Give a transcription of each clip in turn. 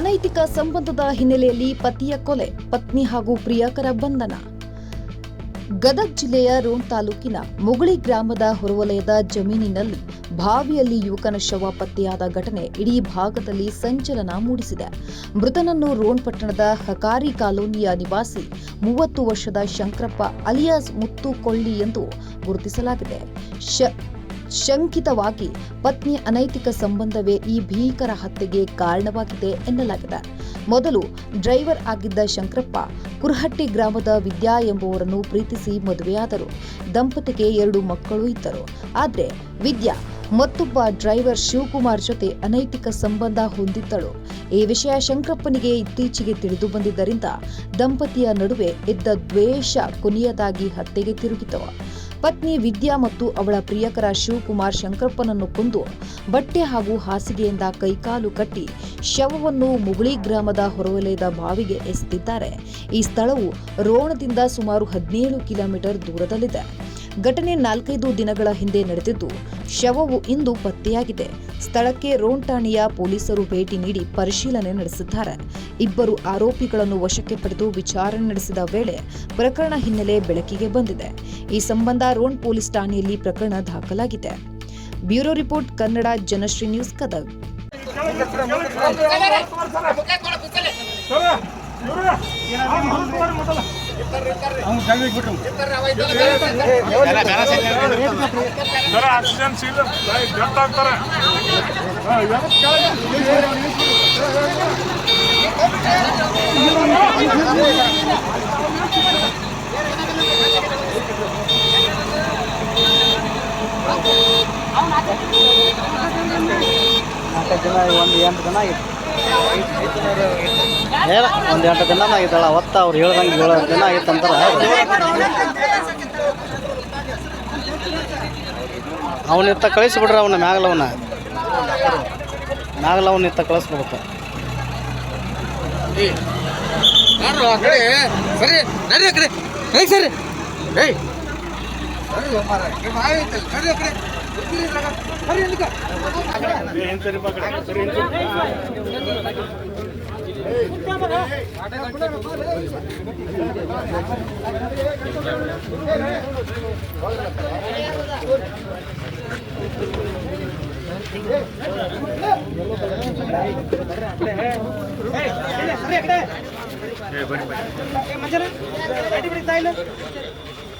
ಅನೈತಿಕ ಸಂಬಂಧದ ಹಿನ್ನೆಲೆಯಲ್ಲಿ ಪತಿಯ ಕೊಲೆ, ಪತ್ನಿ ಹಾಗೂ ಪ್ರಿಯಕರ ಬಂಧನ. ಗದಗ ಜಿಲ್ಲೆಯ ರೋಣ ತಾಲೂಕಿನ ಮುಗುಳಿ ಗ್ರಾಮದ ಹೊರವಲಯದ ಜಮೀನಿನಲ್ಲಿ ಬಾವಿಯಲ್ಲಿ ಯುವಕನ ಶವ ಪತ್ತೆಯಾದ ಘಟನೆ ಇಡೀ ಭಾಗದಲ್ಲಿ ಸಂಚಲನ ಮೂಡಿಸಿದೆ. ಮೃತನನ್ನು ರೋಣ್ ಪಟ್ಟಣದ ಹಕಾರಿ ಕಾಲೋನಿಯ ನಿವಾಸಿ ಮೂವತ್ತು ವರ್ಷದ ಶಂಕರಪ್ಪ ಅಲಿಯಾಸ್ ಮುತ್ತು ಕೊಳ್ಳಿ ಎಂದು ಗುರುತಿಸಲಾಗಿದೆ. ಶಂಕಿತವಾಗಿ ಪತ್ನಿ ಅನೈತಿಕ ಸಂಬಂಧವೇ ಈ ಭೀಕರ ಹತ್ಯೆಗೆ ಕಾರಣವಾಗಿದೆ ಎನ್ನಲಾಗಿದೆ. ಮೊದಲು ಡ್ರೈವರ್ ಆಗಿದ್ದ ಶಂಕರಪ್ಪ ಕುರ್ಹಟ್ಟಿ ಗ್ರಾಮದ ವಿದ್ಯಾ ಎಂಬುವರನ್ನು ಪ್ರೀತಿಸಿ ಮದುವೆಯಾದರು. ದಂಪತಿಗೆ ಎರಡು ಮಕ್ಕಳು ಇದ್ದರು. ಆದರೆ ವಿದ್ಯಾ ಮತ್ತೊಬ್ಬ ಡ್ರೈವರ್ ಶಿವಕುಮಾರ್ ಜೊತೆ ಅನೈತಿಕ ಸಂಬಂಧ ಹೊಂದಿದ್ದಳು. ಈ ವಿಷಯ ಶಂಕರಪ್ಪನಿಗೆ ಇತ್ತೀಚೆಗೆ ತಿಳಿದು ಬಂದಿದ್ದರಿಂದ ದಂಪತಿಯ ನಡುವೆ ಇದ್ದ ದ್ವೇಷ ಕೊನೆಯದಾಗಿ ಹತ್ಯೆಗೆ ತಿರುಗಿತು. ಪತ್ನಿ ವಿದ್ಯಾ ಮತ್ತು ಅವಳ ಪ್ರಿಯಕರ ಶಿವಕುಮಾರ್ ಶಂಕರಪ್ಪನನ್ನು ಕೊಂದು ಬಟ್ಟೆ ಹಾಗೂ ಹಾಸಿಗೆಯಿಂದ ಕೈಕಾಲು ಕಟ್ಟಿ ಶವವನ್ನು ಮುಗುಳಿ ಗ್ರಾಮದ ಹೊರವಲಯದ ಬಾವಿಗೆ ಎಸೆದಿದ್ದಾರೆ. ಈ ಸ್ಥಳವು ರೋಣದಿಂದ ಸುಮಾರು ಹದಿನೇಳು ಕಿಲೋಮೀಟರ್ ದೂರದಲ್ಲಿದೆ. ಘಟನೆ ನಾಲ್ಕೈದು ದಿನಗಳ ಹಿಂದೆ ನಡೆದಿದ್ದು, ಶವವು ಇಂದು ಪತ್ತೆಯಾಗಿದೆ. ಸ್ಥಳಕ್ಕೆ ರೋಣ್ ಠಾಣೆಯ ಪೊಲೀಸರು ಭೇಟಿ ನೀಡಿ ಪರಿಶೀಲನೆ ನಡೆಸಿದ್ದಾರೆ. ಇಬ್ಬರು ಆರೋಪಿಗಳನ್ನು ವಶಕ್ಕೆ ಪಡೆದು ವಿಚಾರಣೆ ನಡೆಸಿದ ವೇಳೆ ಪ್ರಕರಣ ಹಿನ್ನೆಲೆ ಬೆಳಕಿಗೆ ಬಂದಿದೆ. ಈ ಸಂಬಂಧ ರೋಣ್ ಪೊಲೀಸ್ ಠಾಣೆಯಲ್ಲಿ ಪ್ರಕರಣ ದಾಖಲಾಗಿದೆ. Bureau report, Kannada Janashree news Gadag sir oxygen seal death ಆಗ್ತಾರೆ ನಾಲ್ಕು ದಿನ ಒಂದು ಎಂಟು ದಿನ ಆಗಿತ್ತು ಏನ ಒಂದು ಎಂಟು ದಿನ ಆಗಿದ್ದಾಳ ಅವತ್ತ ಅವ್ರು ಹೇಳ್ದಂಗೆ ಏಳು ದಿನ ಆಗಿತ್ತು ಅಂತಾರೆ. ಅವನಿತ್ತ ಕಳಿಸ್ಬಿಡ್ರಿ ಅವನ ಮ್ಯಾಗಲವನ ಮ್ಯಾಗಲವನ್ನ ಇತ್ತ ಕಳಿಸ್ಬಿಡುತ್ತ ಸರಿ ಸರಿ ಕಡೆ? ಸರಿ ನಡಿ ಕಡೆ. ಹೇಗೆ ಸರಿ. ಏಯ್. ಸರಿ ಮಾರ ಸರಿ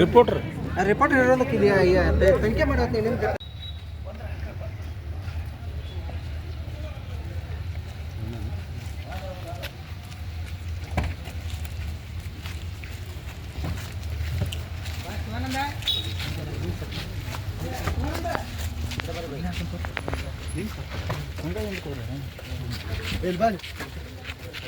ರಿಪೋರ್ಟರ್ ರಿಪೋರ್ಟ್ ಇರೋದಕ್ಕೆ ತನಿಖೆ ಮಾಡೋದು ನಿಮ್ಗೆ ಇಲ್ಲಿ ಬನ್ನಿ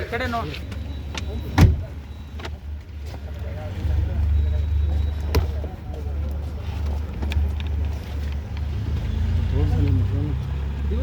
ಈ ಕಡೆ ನೋಡಿ ಇವ